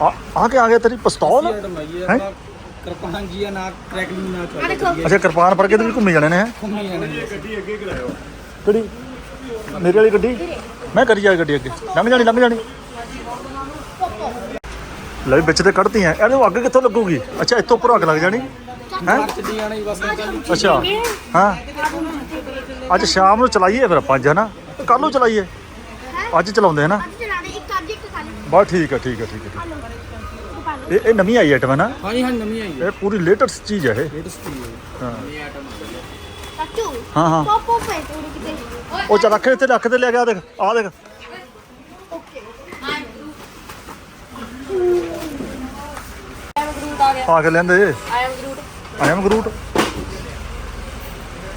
ਆ ਆ ਕੇ ਆ ਗਿਆ ਤੇਰੀ ਪਿਸਤੌਲ? ਹੈਂ? ਕਿਰਪਾਨ ਜੀ ਆ ਨਾ ਕ੍ਰੈਕਲਿੰਗ ਨਾ ਆ ਚੱਲ ਦੇਖੋ। ਅੱਛਾ ਕਿਰਪਾਨ ਫੜ ਕੇ ਤੇ ਵੀ ਘੁੰਮੀ ਜਾਣੇ ਨੇ ਹੈਂ? ਘੁੰਮੀ ਜਾਣਾ ਜੀ। ਕਿਹੜੀ? ਮੇਰੇ ਵਾਲੀ ਗੱਡੀ? ਮੈਂ ਕਰੀ ਜਾ ਗੱਡੀ ਅੱਗੇ। ਲੰਘ ਜਾਣੀ ਲੰਘ ਜਾਣੀ। ਲੈ ਵੀ ਵਿੱਚ ਤੇ ਕੱਢਤੀ ਐ। ਇਹਨੂੰ ਅੱਗ ਕਿੱਥੋਂ ਲੱਗੂਗੀ? ਅੱਛਾ ਇੱਥੋਂ ਉੱਪਰ ਅੱਗ ਲੱਗ ਜਾਣੀ। ਹੈ? ਮਾਰ ਚੱਲੀ ਜਾਣਾ ਜੀ ਬਸ ਏਦਾਂ ਹੀ। ਅੱਛਾ। ਹਾਂ। ਅੱਜ ਸ਼ਾਮ ਨੂੰ ਚਲਾਈਏ ਫਿਰ ਆਪਾਂ ਅੱਜ ਹਨਾ? ਕੱਲ ਨੂੰ ਚਲਾਈਏ। ਅੱਜ ਚਲਾਉਂਦੇ ਹਨਾ? ਚਲਾ ਦੇ ਇੱਕ ਅੱਜ ਇੱਕ ਖਾਲੀ ਬਸ ਠੀਕ ਹੈ ਠੀਕ ਹੈ ਠੀਕ ਹੈ। ਇਹ ਇਹ ਨਵੀਂ ਆਈ ਆਈਟਮ ਹੈ ਨਾ? ਹਾਂਜੀ ਹਾਂ ਨਵੀਂ ਆਈ ਹੈ। ਇਹ ਪੂਰੀ ਲੇਟੈਸਟ ਚੀਜ਼ ਹੈ ਇਹ। ਲੇਟੈਸਟ ਹੀ। ਹੈ। ਹਾਂ ਇਹ ਆਈਟਮ ਚਾਚੂ ਹਾਂ। ਹਾਂ ਪੋਪੋ ਪੇ ਤੂੰ। ਕਿਤੇ ਉਹ ਚੱਲ ਰੱਖ ਇੱਥੇ ਰੱਖ ਤੇ ਲੈ ਕੇ ਆ ਦੇਖ ਆ ਦੇਖ। ਓਕੇ ਆਈ ਐਮ ਗਰੂਟ ਆ ਗਿਆ ਆ ਕੇ ਲੈਂਦੇ ਆਈ ਐਮ ਗਰੂਟ ਆਈ ਐਮ ਗਰੂਟ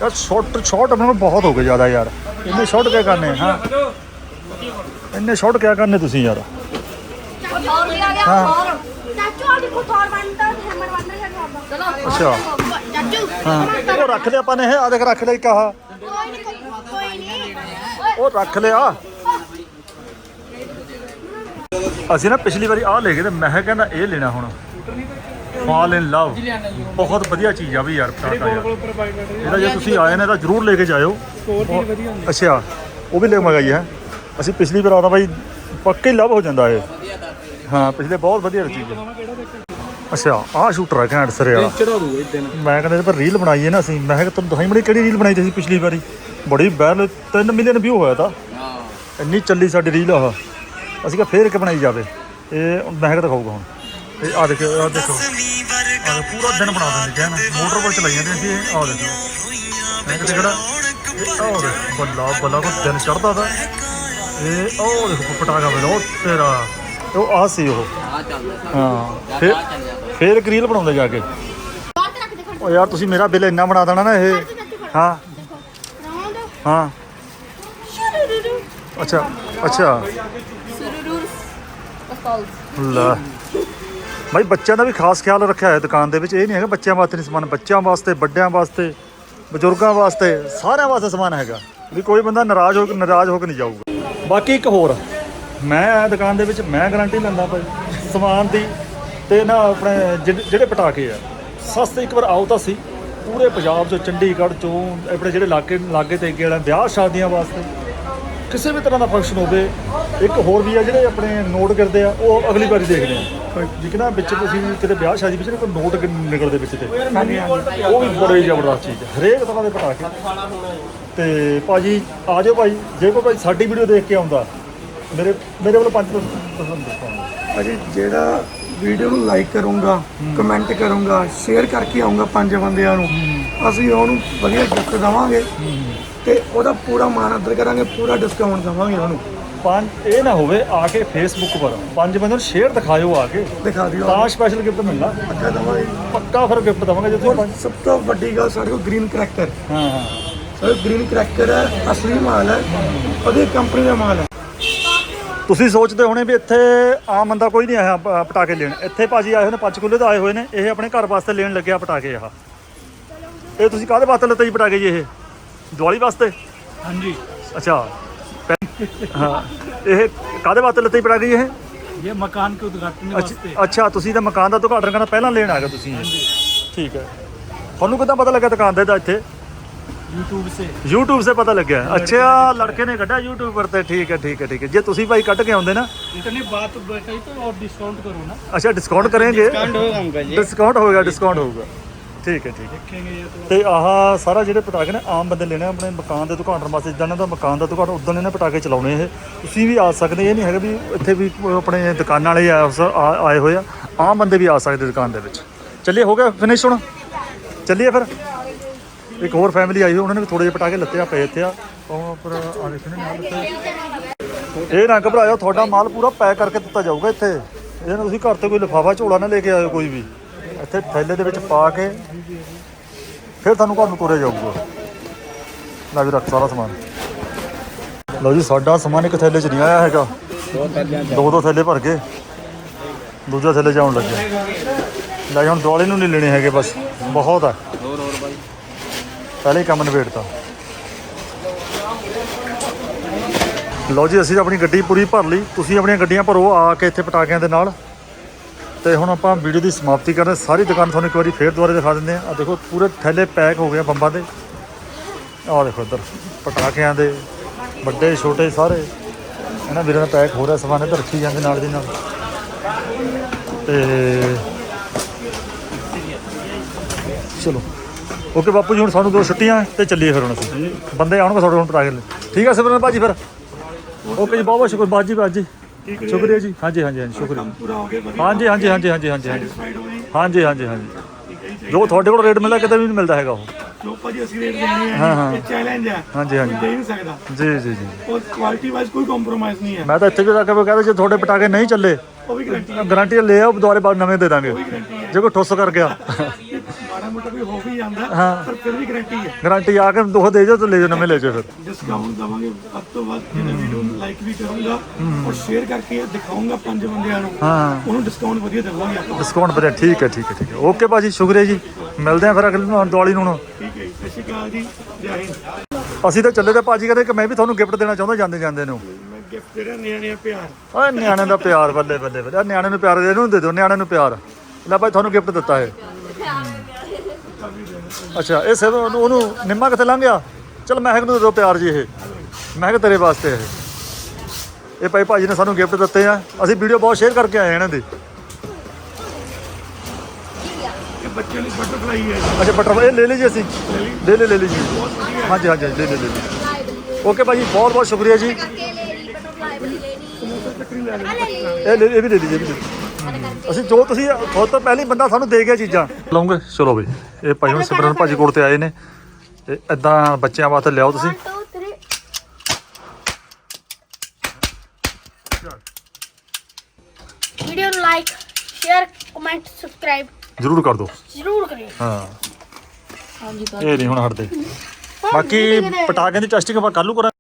ਯਾਰ ਸ਼ਾਰਟ ਸ਼ਾਰਟ ਆਪਣੇ ਕੋਲ ਬਹੁਤ ਹੋ ਗਏ ਜ਼ਿਆਦਾ ਯਾਰ। ਇੰਨੇ ਸ਼ਾਰਟ ਕਿਆ ਕਰਨੇ ਹਾਂ। ਇੰਨੇ ਸ਼ਾਰਟ ਕਿਆ ਕਰਨੇ ਤੁਸੀਂ ਯਾਰ। ਹੋਰ ਵੀ ਆ ਗਿਆ ਹਾਂ। ਅੱਛਾ। ਹਾਂ। ਉਹ ਰੱਖ ਲਿਆ ਆਪਾਂ ਨੇ ਇਹ ਆ ਦੇਖ ਰੱਖ ਲਿਆ ਇੱਕ ਆਹ। ਉਹ ਰੱਖ ਲਿਆ। ਅਸੀਂ ਨਾ ਪਿਛਲੀ ਵਾਰੀ ਆਹ ਲੈ ਗਏ ਤੇ ਮੈਂ ਕਹਿੰਦਾ ਇਹ ਲੈਣਾ ਹੁਣ। ਫਾਲ ਇਨ ਲਵ ਬਹੁਤ ਵਧੀਆ ਚੀਜ਼ ਆ ਵੀ ਯਾਰ ਪਟਾਕਾ ਯਾਰ। ਇਹਦਾ ਜੇ ਤੁਸੀਂ ਆਏ ਨੇ ਤਾਂ ਜਰੂਰ ਲੈ ਕੇ ਜਾਇਓ। ਅੱਛਾ ਉਹ ਵੀ ਲੈ ਮੰਗਾਈ ਹੈ। ਅਸੀਂ ਪਿਛਲੀ ਵਾਰ ਆਦਾ ਬਾਈ ਪੱਕੇ ਲਵ ਹੋ ਜਾਂਦਾ ਇਹ। ਹਾਂ ਪਿਛਲੇ ਬਹੁਤ ਵਧੀਆ ਚੀਜ਼ ਹੈ ਅੱਛਾ ਆਹ ਸ਼ੂਟਰ ਹੈ ਘੈਂਟ ਸਰੇ ਵਾਲਾ। ਚੜਾ ਦੂਗਾ ਇਦਾਂ ਮੈਂ ਕਹਿੰਦਾ ਪਰ ਰੀਲ ਬਣਾਈ ਹੈ ਨਾ ਅਸੀਂ। ਮੈਂ ਕਿਹਾ ਤੁਹਾਨੂੰ ਦਿਖਾਈ ਬੜੀ ਕਿਹੜੀ ਰੀਲ ਬਣਾਈ ਸੀ ਪਿਛਲੀ ਵਾਰੀ? ਬੜੀ ਵਾਇਰਲ 3 ਮਿਲੀਅਨ ਵਿਊ ਹੋਇਆ ਤਾਂ। ਹਾਂ। ਇੰਨੀ ਚੱਲੀ ਸਾਡੀ ਰੀਲ ਆਹ। ਅਸੀਂ ਕਿਹਾ ਫੇਰ ਕਿ ਬਣਾਈ ਜਾਵੇ। ਇਹ ਮੈਂ ਕਿਹਾ ਦਿਖਾਊਗਾ ਹੁਣ। ਇਹ ਆ ਦੇਖੋ। ਆ ਦੇਖੋ ਪੂਰਾ ਦਿਨ ਬਣਾ ਦਿੰਦੇ ਕਿਹਾ ਨਾ? ਮੋਟਰ ਪਰ ਚਲਾਈ ਜਾਂਦੇ ਸੀ ਆਹ ਦੇਖੋ। ਮੈਂ ਕਿਹਾ ਆਹ ਦੇਖੋ ਬੱਲਾ ਬੱਲਾ ਕੋ ਦਿਨ ਚੜਦਾ ਤਾਂ। ਇਹ ਉਹ ਦੇਖੋ ਪਟਾਕਾ ਵੇਲੋ ਤੇਰਾ। ਉਹ ਆ ਸੀ ਉਹ। ਆ ਚੱਲਦਾ ਹਾਂ ਫੇਰ ਫੇਰ ਇੱਕ ਰੀਲ ਬਣਾਉਂਦੇ ਜਾ ਕੇ। ਬਾਹਰ ਤੇ ਰੱਖ ਦੇ ਖੜ ਉਹ ਯਾਰ ਤੁਸੀਂ ਮੇਰਾ ਬਿੱਲ ਇੰਨਾ ਬਣਾ ਦੇਣਾ ਨਾ ਇਹ। ਹਾਂ ਰਾਉਂਡ ਹਾਂ ਸ਼ੁਰੂ ਅੱਛਾ ਅੱਛਾ ਸ਼ੁਰੂ ਲੈ ਭਾਈ ਬੱਚਿਆਂ ਦਾ ਵੀ ਖਾਸ ਖਿਆਲ ਰੱਖਿਆ ਹੈ। ਦੁਕਾਨ ਦੇ ਵਿੱਚ ਇਹ ਨਹੀਂ ਹੈਗਾ ਬੱਚਿਆਂ ਵਾਸਤੇ ਨਹੀਂ ਸਮਾਨ ਬੱਚਿਆਂ ਵਾਸਤੇ ਵੱਡਿਆਂ ਵਾਸਤੇ ਬਜ਼ੁਰਗਾਂ ਵਾਸਤੇ ਸਾਰਿਆਂ ਵਾਸਤੇ ਸਮਾਨ ਹੈਗਾ ਵੀ ਕੋਈ ਬੰਦਾ ਨਾਰਾਜ਼ ਹੋ। ਕੇ ਨਾਰਾਜ਼ ਹੋ ਕੇ ਨਹੀਂ ਜਾਊਗਾ ਬਾਕੀ ਇੱਕ ਹੋਰ ਮੈਂ ਆਇਆ ਦੁਕਾਨ ਦੇ ਵਿੱਚ ਮੈਂ ਗਾਰੰਟੀ ਲੈਂਦਾ ਭਾਈ, ਸਮਾਨ ਦੀ ਤੇ ਨਾ ਆਪਣੇ ਜਿਹ- ਜਿਹੜੇ ਪਟਾਕੇ ਆ, ਸਸਤੇ ਇੱਕ ਵਾਰ ਆਓ ਤਾਂ ਸੀ ਪੂਰੇ ਪੰਜਾਬ ਚੋਂ, ਚੰਡੀਗੜ੍ਹ ਚੋਂ, ਆਪਣੇ ਜਿਹੜੇ ਇਲਾਕੇ, ਲਾਗੇ ਤੇ ਅੱਗੇ ਵਾਲਾ ਵਿਆਹ ਸ਼ਾਦੀਆਂ ਵਾਸਤੇ, ਕਿਸੇ ਵੀ ਤਰ੍ਹਾਂ ਦਾ ਫੰਕਸ਼ਨ ਹੋਵੇ, ਇੱਕ ਹੋਰ ਵੀ ਆ ਜਿਹੜੇ ਆਪਣੇ ਨੋਟ ਕਰਦੇ ਆ, ਉਹ ਅਗਲੀ ਵਾਰੀ ਦੇਖਦੇ ਆ। ਜਿਕਨਾ ਵਿੱਚ ਤੁਸੀਂ ਕਿਤੇ ਵਿਆਹ ਸ਼ਾਦੀ ਵਿੱਚ ਨਾ ਕੋਈ ਨੋਟ ਨਿਕਲਦੇ ਵਿੱਚ ਤੇ। ਉਹ ਵੀ ਬੜੀ ਜ਼ਬਰਦਸਤ ਚੀਜ਼ ਹੈ ਹਰੇਕ ਤਰ੍ਹਾਂ ਦੇ ਪਟਾਕੇ। ਤੇ ਭਾਜੀ, ਆ ਜਾਓ ਭਾਈ, ਜੇ ਕੋਈ ਭਾਈ ਸਾਡੀ ਵੀਡੀਓ ਦੇਖ ਕੇ ਆਉਂਦਾ ਮੇਰੇ ਮੇਰੇ ਵੱਲੋਂ 5% ਡਿਸਕਾਊਂਟ ਅਜੇ ਜਿਹੜਾ ਵੀਡੀਓ ਨੂੰ ਲਾਈਕ ਕਰੂੰਗਾ ਕਮੈਂਟ ਕਰੂੰਗਾ ਸ਼ੇਅਰ ਕਰਕੇ ਆਉਂਗਾ ਪੰਜ ਬੰਦਿਆਂ ਨੂੰ ਅਸੀਂ ਉਹਨੂੰ ਵਧੀਆ ਗਿਫਟ ਦੇਵਾਂਗੇ ਤੇ ਉਹਦਾ ਪੂਰਾ ਮਾਣ ਆਦਰ ਕਰਾਂਗੇ ਪੂਰਾ ਡਿਸਕਾਊਂਟ ਦੇਵਾਂਗੇ ਉਹਨੂੰ। ਪੰਜ ਇਹ ਨਾ ਹੋਵੇ ਆ ਕੇ ਫੇਸਬੁੱਕ ਪਰ ਪੰਜ ਬੰਦੇ ਨੂੰ ਸ਼ੇਅਰ ਦਿਖਾਇਓ ਆ ਕੇ। ਦਿਖਾ ਦਿਓ। ਤਾਂ ਸਪੈਸ਼ਲ ਗਿਫਟ ਮਿਲਣਾ। ਪੱਕਾ ਦਵਾਂਗੇ। ਪੱਕਾ ਫਿਰ ਗਿਫਟ ਦਵਾਂਗੇ ਜੇ ਤੁਸੀਂ ਪੰਜ ਸਭ ਤੋਂ ਵੱਡੀ ਗੱਲ ਸਾਡੇ ਕੋਲ ਗ੍ਰੀਨ ਕਰੈਕਟਰ ਹਾਂ ਹਾਂ। ਸਰ ਗ੍ਰੀਨ ਕਰੈਕਟਰ ਹੈ ਅਸਲੀ ਮਾਲ ਹੈ ਉਹਦੀ ਕੰਪਨੀ ਦਾ ਮਾਲ ਹੈ। ਤੁਸੀਂ ਸੋਚਦੇ ਹੋਣੇ ਵੀ ਇੱਥੇ ਆਮ ਬੰਦਾ ਕੋਈ ਨਹੀਂ ਆਇਆ ਪ- ਪਟਾਕੇ ਲੈਣ। ਇੱਥੇ ਭਾਜੀ ਆਏ ਹੋਏ ਨੇ ਪੰਚਕੂਲੇ ਤੋਂ ਆਏ ਹੋਏ ਨੇ ਇਹ ਆਪਣੇ ਘਰ ਵਾਸਤੇ ਲੈਣ ਲੱਗਿਆ ਪਟਾਕੇ ਆਹ। ਇਹ ਤੁਸੀਂ ਕਾਹਦੇ ਵਾਸਤੇ ਲੱਤੇ ਜੀ ਪਟਾਕੇ ਜੀ ਇਹ? ਦੀਵਾਲੀ ਵਾਸਤੇ? ਹਾਂਜੀ। ਅੱਛਾ। ਹਾਂ। ਇਹ ਕਾਹਦੇ ਵਾਸਤੇ ਲੱਤੇ ਜੀ ਪਟਾਕੇ ਜੀ ਇਹ? ਇਹ ਮਕਾਨ ਕੇ ਉਦਘਾਟਨ ਅੱਛਾ- ਅੱਛਾ ਤੁਸੀਂ ਤਾਂ ਮਕਾਨ ਦਾ ਉਦਘਾਟਨ ਕਰਨਾ ਪਹਿਲਾਂ ਲੈਣ ਆ ਗਏ ਤੁਸੀਂ। ਇਹ ਠੀਕ ਹੈ। ਤੁਹਾਨੂੰ ਕਿੱਦਾਂ ਪਤਾ ਲੱਗਾ ਦੁਕਾਨ ਦਾ ਇਹਦਾ ਇੱਥੇ? YouTube से YouTube से पता लग गया अच्छा लड़के ने YouTube पर तो ठीक है ठीक है ठीक है जे ਤੁਸੀਂ ਭਾਈ ਕੱਟ ਕੇ ਆਉਂਦੇ ਨਾ। ਇਤਨੀ ਬਾਤ ਬਤਾਈ ਤਾਂ ਔਰ ਡਿਸਕਾਊਂਟ ਕਰੋ ਨਾ। ਅੱਛਾ ਡਿਸਕਾਊਂਟ ਕਰਾਂਗੇ। ਡਿਸਕਾਊਂਟ ਹੋਗਾ ਅੰਕਲ ਜੀ। ਡਿਸਕਾਊਂਟ ਹੋਗਾ ਡਿਸਕਾਊਂਟ ਠੀਕ ਹੈ। ਠੀਕ ਦੇਖਾਂਗੇ ਤੇ ਆਹ ਸਾਰਾ ਜਿਹੜੇ ਪਟਾਕੇ ਨੇ ਆਮ ਬੰਦੇ ਲੈਣੇ ਆਪਣੇ ਮਕਾਨ ਦੇ ਦੁਕਾਨ ਵਾਸਤੇ। ਜਿੱਦਾਂ ਦਾ ਮਕਾਨ ਦਾ ਦੁਕਾਨ ਉਦੋਂ ਇਹਨਾਂ ਪਟਾਕੇ ਚਲਾਉਣੇ ਇਹ। ਤੁਸੀਂ ਵੀ ਆ ਸਕਦੇ ਇਹ ਨਹੀਂ ਹੈਗਾ ਵੀ ਇੱਥੇ ਵੀ ਆਪਣੇ ਦੁਕਾਨਾਂ ਵਾਲੇ ਆਏ ਹੋਏ ਆ। ਆਮ ਬੰਦੇ ਵੀ ਆ ਸਕਦੇ ਦੁਕਾਨ ਦੇ ਵਿੱਚ। ਚੱਲਿਏ ਹੋ ਗਿਆ ਫਿਨਿਸ਼ ਹੁਣ। ਚੱਲੀਏ ਫਿਰ। ਇੱਕ ਹੋਰ ਫੈਮਿਲੀ ਆਈ ਹੋਈ ਉਹਨਾਂ ਨੇ ਵੀ ਥੋੜੇ ਜਿਹਾ ਪਟਾਕੇ ਲੱਤੇ ਆ ਪਏ ਇੱਥੇ ਆ। ਉਹ ਪਰ ਆ ਦੇਖਣ ਨਾਲ ਲੱਤੇ ਇਹ ਨਾ ਘਬਰਾਓ ਤੁਹਾਡਾ ਮਾਲ ਪੂਰਾ ਪੈਕ ਕਰਕੇ ਦਿੱਤਾ ਜਾਊਗਾ ਇੱਥੇ। ਇਹ ਨਾ ਤੁਸੀਂ ਘਰ ਤੇ ਕੋਈ ਲਿਫਾਫਾ, ਝੋਲਾ ਨਾ ਲੈ ਕੇ ਆਇਓ ਕੋਈ ਵੀ। ਇੱਥੇ ਥੈਲੇ ਦੇ ਵਿੱਚ ਪਾ ਕੇ ਫਿਰ ਤੁਹਾਨੂੰ ਘਰ ਨੂੰ ਤੋਰਿਆ ਜਾਊਗਾ। ਲਾ ਵੀ ਰੱਖ ਸਾਰਾ ਸਮਾਨ। ਲਓ ਜੀ, ਸਾਡਾ ਸਮਾਨ ਇੱਕ ਥੈਲੇ 'ਚ ਨਹੀਂ ਆਇਆ ਹੈਗਾ। ਦੋ ਦੋ ਥੈਲੇ ਭਰ ਕੇ ਦੂਜਾ ਥੈਲੇ ਜਾਉਣ ਲੱਗਿਆ। ਲੈ ਹੁਣ ਦੋਲੇ ਨੂੰ ਨਹੀਂ ਲੈਣੇ ਹੈਗੇ ਬਸ। ਬਹੁਤ ਆ। ਪਹਿਲੇ ਹੀ ਕੰਮ ਨਿਬੇੜਤਾ। ਲਓ ਜੀ, ਅਸੀਂ ਤਾਂ ਆਪਣੀ ਗੱਡੀ ਪੂਰੀ ਭਰ ਲਈ। ਤੁਸੀਂ ਆਪਣੀਆਂ ਗੱਡੀਆਂ ਭਰੋ, ਆ ਕੇ ਇੱਥੇ ਪਟਾਕਿਆਂ ਦੇ ਨਾਲ। ਤੇ ਹੁਣ ਆਪਾਂ ਵੀਡੀਓ ਦੀ ਸਮਾਪਤੀ ਕਰਦੇ ਸਾਰੀ ਦੁਕਾਨ ਤੁਹਾਨੂੰ ਇੱਕ ਵਾਰੀ ਫੇਰ ਦੁਬਾਰਾ ਦਿਖਾ ਦਿੰਦੇ ਆ ਆ ਦੇਖੋ, ਪੂਰੇ ਥੈਲੇ ਪੈਕ ਹੋ ਗਏ ਆ ਬੰਬਾਂ ਦੇ। ਆ ਦੇਖੋ ਇੱਧਰ, ਪਟਾਕਿਆਂ ਦੇ, ਵੱਡੇ, ਛੋਟੇ ਸਾਰੇ। ਇਹਨਾਂ ਵੀਰਾਂ ਦਾ ਪੈਕ ਹੋ ਰਿਹਾ, ਸਮਾਨ ਇੱਧਰ ਰੱਖੀ ਜਾਂਦੇ ਨਾਲ ਦੀ ਨਾਲ। ਤੇ ਚਲੋ। ਓਕੇ ਬਾਪੂ ਜੀ ਹੁਣ ਸਾਨੂੰ ਦੋ ਛੁੱਟੀਆਂ ਤੇ ਚੱਲੀਏ ਫਿਰ ਹੁਣ ਅਸੀਂ। ਬੰਦੇ ਆਉਣਗੇ ਤੁਹਾਡੇ ਹੁਣ ਪਟਾਕੇ ਲੈ। ਠੀਕ ਆ ਸਿਮਰਨ ਭਾਜੀ ਫਿਰ। ਓਕੇ ਜੀ ਬਹੁਤ ਬਹੁਤ ਸ਼ੁਕਰ। ਬਾਜੀ ਬਾਜੀ। ਸ਼ੁਕਰੀਆ ਜੀ। ਹਾਂਜੀ ਹਾਂਜੀ ਹਾਂਜੀ ਸ਼ੁਕਰੀਆ। ਹੋ ਹਾਂਜੀ ਹਾਂਜੀ ਹਾਂਜੀ ਹਾਂਜੀ ਹਾਂਜੀ ਹਾਂਜੀ। ਹੋ ਹਾਂਜੀ ਹਾਂਜੀ ਹਾਂਜੀ। ਜੋ ਤੁਹਾਡੇ ਕੋਲ ਰੇਟ ਮਿਲਦਾ ਕਿਤੇ ਵੀ ਨਹੀਂ ਮਿਲਦਾ ਹੈਗਾ ਉਹ। ਜੋ ਭਾਜੀ ਅਸੀਂ ਰੇਟ ਦੇਣੇ ਹਾਂ, ਹਾਂ। ਹੈ। ਇਹ ਚੈਲੰਜ ਹੈ। ਹਾਂਜੀ ਹਾਂਜੀ। ਦੇ ਨਹੀਂ ਸਕਦਾ। ਜੀ ਜੀ ਜੀ। ਔਰ ਕੁਆਲਿਟੀ ਵਾਈਜ਼ ਕੋਈ ਕੰਪਰੋਮਾਈਜ਼ ਨਹੀਂ ਹੈ। ਮੈਂ ਤਾਂ ਇੱਥੇ ਵੀ ਜਾ ਕੇ ਕਹਿੰਦਾ ਜੇ ਤੁਹਾਡੇ ਪਟਾਕੇ ਨਹੀਂ ਚੱਲੇ ਉਹ ਵੀ ਗਾਰੰਟੀ ਹੈ। ਗਾਰੰਟੀ ਲੈ ਆਓ ਦੁਬਾਰੇ ਬਾਅਦ ਨਵੇਂ ਦੇ ਦਾਂਗੇ। ਜੇ ਕੋਈ ਠੁੱਸ ਕਰ ਗਿਆ। ਕੋਈ ਹੋ ਵੀ ਜਾਂਦਾ ਹਾਂ। ਪਰ ਫਿਰ ਵੀ ਗਾਰੰਟੀ ਹੈ। ਗਾਰੰਟੀ ਆ ਕੇ ਦੋ ਦੇ ਜਾਓ ਤੇ ਲੈ ਜਾਓ ਨਵੇਂ ਲੈ ਜਾਓ ਫਿਰ। ਡਿਸਕਾਊਂਟ ਦਵਾਂਗੇ। ਵੱਧ ਤੋਂ ਵੱਧ ਜਿਹਨੇ ਵੀਡੀਓ ਨੂੰ ਲਾਈਕ ਵੀ ਕਰੂੰਗਾ ਔਰ ਸ਼ੇਅਰ ਕਰਕੇ ਦਿਖਾਉਂਗਾ ਪੰਜ ਬੰਦਿਆਂ ਨੂੰ ਹਾਂ। ਉਹਨੂੰ ਡਿਸਕਾਊਂਟ ਵਧੀਆ ਦੇਵਾਂਗੇ ਆਪਾਂ। ਡਿਸਕਾਊਂਟ ਵਧੀਆ ਠੀਕ ਹੈ ਠੀਕ ਹੈ ਠੀਕ ਹੈ। ਓਕੇ ਭਾਜੀ ਸ਼ੁਕਰੀਆ ਜੀ। ਮਿਲਦੇ ਆ ਫਿਰ ਅਗਲੇ ਨੂੰ ਦਿਵਾਲੀ ਨੂੰ ਹੁਣ। ਠੀਕ ਹੈ ਜੀ ਸਤਿ ਸ਼੍ਰੀ ਅਕਾਲ ਜੀ ਜੈ ਹਿੰਦ। ਅਸੀਂ ਤਾਂ ਚੱਲੇ ਤੇ ਭਾਜੀ ਕਹਿੰਦੇ ਕਿ ਮੈਂ ਵੀ ਤੁਹਾਨੂੰ ਗਿਫਟ ਦੇਣਾ ਚਾਹੁੰਦਾ ਜਾਂਦੇ ਜਾਂਦੇ ਨੂੰ। ਮੈਂ ਗਿਫਟ ਨਿਆਣਿਆਂ ਪਿਆਰ। ਓਏ ਨਿਆਣੇ ਦਾ ਪਿਆਰ ਬੱਲੇ ਬੱਲੇ ਬੱਲੇ। ਆਹ ਨਿਆਣੇ ਨੂੰ ਪਿਆਰ ਦੇ ਇਹਨੂੰ ਦੇ ਦਿਓ ਨਿਆਣੇ ਨੂੰ ਪਿਆਰ। ਲੈ ਭਾਈ ਤੁਹਾਨੂੰ ਗਿਫਟ ਦਿੱਤਾ ਹੈ ਅੱਛਾ ਇਹ ਸਿਰ ਉਹਨੂੰ ਨਿੰਮਾ ਕਿੱਥੇ ਲੰਘ ਗਿਆ? ਚਲ ਮਹਿਕ ਨੂੰ ਦੇ ਦਿਓ ਪਿਆਰ ਜੀ ਇਹ। ਮਹਿਕ ਤੇਰੇ ਵਾਸਤੇ ਇਹ। ਇਹ ਭਾਈ ਭਾਜੀ ਨੇ ਸਾਨੂੰ ਗਿਫਟ ਦਿੱਤੇ ਆ। ਅਸੀਂ ਵੀਡੀਓ ਬਹੁਤ ਸ਼ੇਅਰ ਕਰਕੇ ਆਏ ਇਹਨਾਂ ਦੀ। ਇਹ ਬੱਚਿਆਂ ਲਈ ਬਟਰਫਲਾਈ ਹੈ ਜੀ। ਅੱਛਾ ਬਟਰ ਇਹ ਲੈ ਲਈ ਜੀ ਅਸੀਂ। ਲੈ ਲੈ ਲੈ ਲਈ ਜੀ ਹਾਂਜੀ ਹਾਂਜੀ ਲੈ ਲੈ ਲੈ ਲਈ ਓਕੇ ਭਾਜੀ ਬਹੁਤ ਬਹੁਤ ਸ਼ੁਕਰੀਆ ਜੀ। ਬਟਰਫਲਾਈ ਇਹ ਲੈ ਇਹ ਵੀ ਲੈ ਲਈ ਜੀ ਇਹ ਵੀ ਲੈ ਲਈ। ਅਸੀਂ ਜੋ ਤੁਸੀਂ ਤੁਹਾਡੇ ਤੋਂ ਪਹਿਲੇ ਬੰਦਾ ਸਾਨੂੰ ਦੇ ਗਿਆ ਚੀਜ਼ਾਂ। ਲਾਉਂਗੇ ਚਲੋ ਬਈ। ਇਹ ਭਾਈ ਹੁਣ ਸਿਮਰਨ ਭਾਜੀ ਕੋਲ ਤੇ ਆਏ ਨੇ। ਤੇ ਇਦਾਂ ਬੱਚਿਆਂ ਵਾਸਤੇ ਲਿਆਓ ਤੁਸੀਂ। 1 2 3 ਵੀਡੀਓ ਨੂੰ ਲਾਈਕ ਸ਼ੇਅਰ ਕਮੈਂਟ ਸਬਸਕ੍ਰਾਈਬ ਜ਼ਰੂਰ ਕਰ ਦਿਓ। ਜ਼ਰੂਰ ਕਰਿਓ। ਹਾਂ। ਹਾਂਜੀ ਇਹ ਨਹੀਂ ਹੁਣ ਹਟਦੇ। ਬਾਕੀ ਪਟਾਕਿਆਂ ਦੀ ਟੈਸਟਿੰਗ ਆਪਾਂ ਕੱਲ੍ਹ ਨੂੰ ਕਰਾਂਗੇ